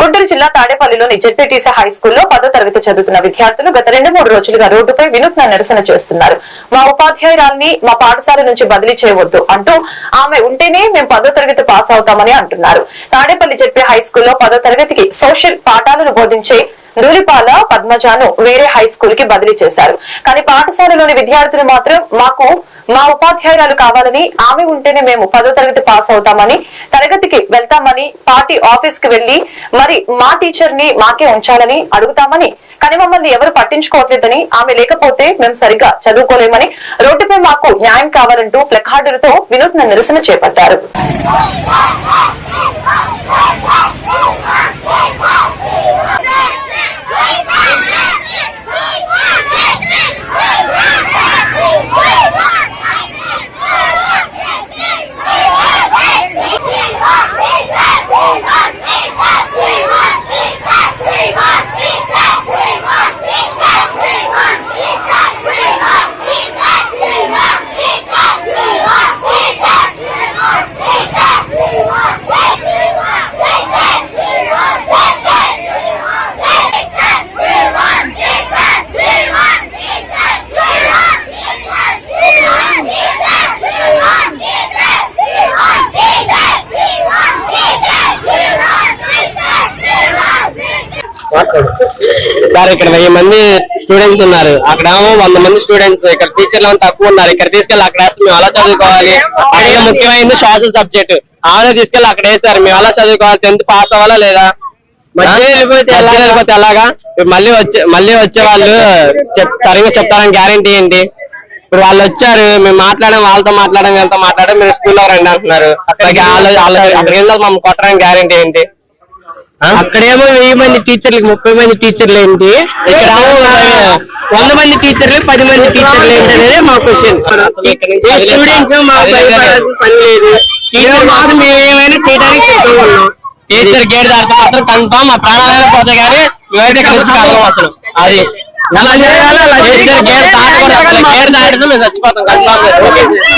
గుంటూరు జిల్లా తాడేపల్లిలోని ZPTC high స్కూల్లో పదో తరగతి చదువుతున్న విద్యార్థులు గత రెండు మూడు రోజులుగా రోడ్డుపై వినూత్న నిరసన చేస్తున్నారు. మా ఉపాధ్యాయురాల్ని మా పాఠశాల నుంచి బదిలీ చేయవద్దు అంటూ ఆమె ఉంటేనే మేము పదో తరగతి పాస్ అవుతామని అంటున్నారు. తాడేపల్లి జెడ్పీ హై స్కూల్లో పదో తరగతికి సోషల్ పాఠాలను బోధించే నూలిపాల పద్మజాను వేరే హై స్కూల్కి బదిలీ చేశారు. కానీ పాఠశాలలోని విద్యార్థులు మాత్రం మాకు మా ఉపాధ్యాయురాలు కావాలని ఆమె ఉంటేనే మేము పదో తరగతి పాస్ అవుతామని తరగతికి వెళ్తామని పార్టీ ఆఫీస్కి వెళ్ళి మరి మా టీచర్ని మాకే ఉంచాలని అడుగుతామని కానీ మమ్మల్ని ఎవరు పట్టించుకోవట్లేదని ఆమె లేకపోతే మేము సరిగ్గా చదువుకోలేమని రోడ్డుపై మాకు న్యాయం కావాలంటూ ప్లకార్డులతో వినూత్న నిరసన చేపట్టారు. Viva! సార్ ఇక్కడ వెయ్యి మంది స్టూడెంట్స్ ఉన్నారు. అక్కడ వంద మంది స్టూడెంట్స్ ఇక్కడ టీచర్లు ఏమో తక్కువ ఉన్నారు. ఇక్కడ తీసుకెళ్ళి అక్కడ వేస్తే మేము ఎలా చదువుకోవాలి? అక్కడ ముఖ్యమైనది సోషల్ సబ్జెక్ట్ ఆమె తీసుకెళ్ళి అక్కడ వేసారు మేము ఎలా చదువుకోవాలి? టెన్త్ పాస్ అవ్వాలా లేదా? వెళ్ళిపోతే ఎలాగా? మళ్ళీ వచ్చే మళ్ళీ వచ్చే వాళ్ళు చెప్ సరిగ్గా చెప్తారని గ్యారంటీ ఏంటి? ఇప్పుడు వాళ్ళు వచ్చారు మేము మాట్లాడడం వాళ్ళతో మాట్లాడడం వీళ్ళతో మాట్లాడడం మీరు స్కూల్లో రండి అంటున్నారు. అక్కడికి వాళ్ళు వాళ్ళు అక్కడికి వెళ్ళి మమ్మల్ని కొట్టడానికి గ్యారంటీ ఏంటి? అక్కడేమో వెయ్యి మంది టీచర్లకి ముప్పై మంది టీచర్లు ఏంటి? ఇక్కడ వంద మంది టీచర్లు పది మంది టీచర్లు ఏంటి అనేది మా క్వశ్చన్. స్టూడెంట్స్ మాకు. భయపడాల్సిన పని లేదు. టీచర్ మాకు మేము ఏమైనా చేయడానికి సిద్ధంగా ఉన్నాం. టీచర్ గేట్ దాటితే మాత్రం కన్ఫామ్ మా ప్రాణాలైనా పోతాయి కానీ మేమైతే ఇక్కడ అసలు. అది. అలా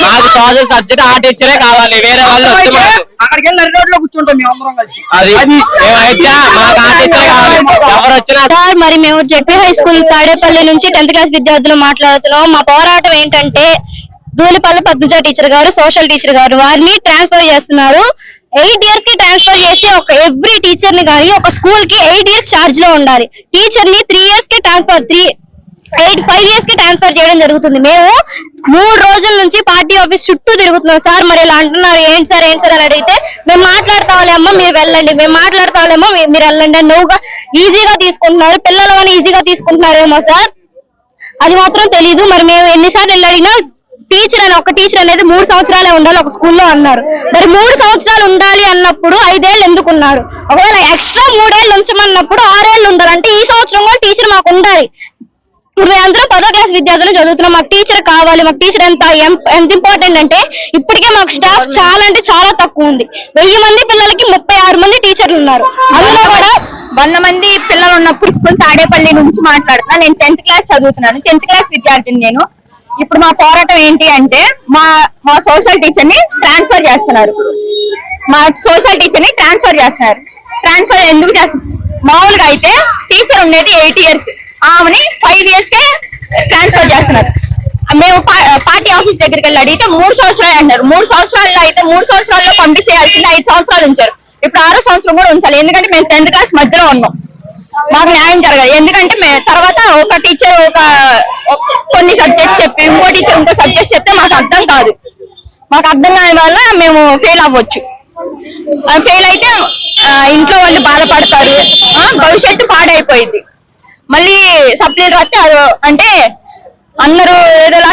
మాకు సోషల్ సబ్జెక్ట్ ఆ టీచరే కావాలి. వేరే వాళ్ళు అక్కడికి వెళ్ళి కూర్చుంటాం మేము అందరం కలిసి. అది మేమైతే మాకు ఆ టీచరే కావాలి. ఎవరు వచ్చినా సార్ మరి మేము జెడ్పీ హై స్కూల్ తాడేపల్లి నుంచి టెన్త్ క్లాస్ విద్యార్థులు మాట్లాడుతున్నాం. మా పోరాటం ఏంటంటే ధూళిపల్లి పద్మజ టీచర్ గారు సోషల్ టీచర్ గారు వారిని ట్రాన్స్ఫర్ చేస్తున్నారు. ఎయిట్ ఇయర్స్కి ట్రాన్స్ఫర్ చేసి ఒక ఎవ్రీ టీచర్ని కానీ ఒక స్కూల్కి ఎయిట్ ఇయర్స్ చార్జ్లో ఉండాలి. టీచర్ని త్రీ ఇయర్స్కి ట్రాన్స్ఫర్ త్రీ ఎయిట్ ఫైవ్ ఇయర్స్కి ట్రాన్స్ఫర్ చేయడం జరుగుతుంది. మేము మూడు రోజుల నుంచి పార్టీ ఆఫీస్ చుట్టూ తిరుగుతున్నాం. సార్ మరి ఇలా అంటున్నారు. ఏంటి సార్ ఏంటి సార్ అని అడిగితే మేము మాట్లాడతావాలేమో మీరు వెళ్ళండి. మేము మాట్లాడతావాలేమో మీరు వెళ్ళండి. అని నువ్వుగా ఈజీగా తీసుకుంటున్నారు. పిల్లలు కానీ ఈజీగా తీసుకుంటున్నారేమో సార్? అది మాత్రం తెలీదు. మరి మేము ఎన్నిసార్లు వెళ్ళడినా టీచర్ అని ఒక టీచర్ అనేది మూడు సంవత్సరాలే ఉండాలి ఒక స్కూల్లో అన్నారు. మరి మూడు సంవత్సరాలు ఉండాలి అన్నప్పుడు ఐదేళ్ళు ఎందుకు ఉన్నారు? ఒకవేళ ఎక్స్ట్రా మూడేళ్ళు ఉంచమన్నప్పుడు ఆరేళ్ళు ఉండాలి. అంటే ఈ సంవత్సరం కూడా టీచర్ మాకు ఉండాలి. మేమందరం పదో క్లాస్ విద్యార్థులు చదువుతున్నాం మాకు టీచర్ కావాలి. మాకు టీచర్ ఎంత ఎంత ఇంపార్టెంట్ అంటే ఇప్పటికే మాకు స్టాఫ్ చాలా అంటే చాలా తక్కువ ఉంది. వెయ్యి మంది పిల్లలకి ముప్పై ఆరు మంది టీచర్లు ఉన్నారు. అందులో కూడా వంద మంది పిల్లలు ఉన్నప్పుడు స్కూల్ తాడేపల్లి నుంచి మాట్లాడుతున్నా. నేను టెన్త్ క్లాస్ చదువుతున్నాను. టెన్త్ క్లాస్ విద్యార్థిని నేను. ఇప్పుడు మా పోరాటం ఏంటి అంటే మా మా సోషల్ టీచర్ని ట్రాన్స్ఫర్ చేస్తున్నారు. మా సోషల్ టీచర్ని ట్రాన్స్ఫర్ చేస్తున్నారు. ట్రాన్స్ఫర్ ఎందుకు చేస్తున్నారు మామూలుగా అయితే టీచర్ ఉండేది ఎయిట్ ఇయర్స్ ఆమెని ఫైవ్ ఇయర్స్ కే ట్రాన్స్ఫర్ చేస్తున్నారు. మేము పార్టీ ఆఫీస్ దగ్గరికి వెళ్ళి అడిగితే మూడు సంవత్సరాలు అంటారు మూడు సంవత్సరాల్లో అయితే మూడు సంవత్సరాల్లో పంపించేయాల్సింది ఐదు సంవత్సరాలు ఉంచారు. ఇప్పుడు ఆరో సంవత్సరం కూడా ఉంచాలి. ఎందుకంటే మేము టెన్త్ క్లాస్ మధ్యలో ఉన్నాం. మాకు న్యాయం జరగాలి. ఎందుకంటే మే- తర్వాత ఒక టీచర్ ఒక కొన్ని సబ్జెక్ట్స్ చెప్పి ఇంకో టీచర్ ఇంకో సబ్జెక్ట్ చెప్తే మాకు అర్థం కాదు. మాకు అర్థం కాని వల్ల మేము ఫెయిల్ అవ్వచ్చు. ఫెయిల్ అయితే ఇంట్లో వాళ్ళు బాధపడతారు. ఆ, భవిష్యత్తు పాడైపోయింది. మళ్ళీ సప్లీ రాస్తే అది అంటే అందరూ ఏదోలా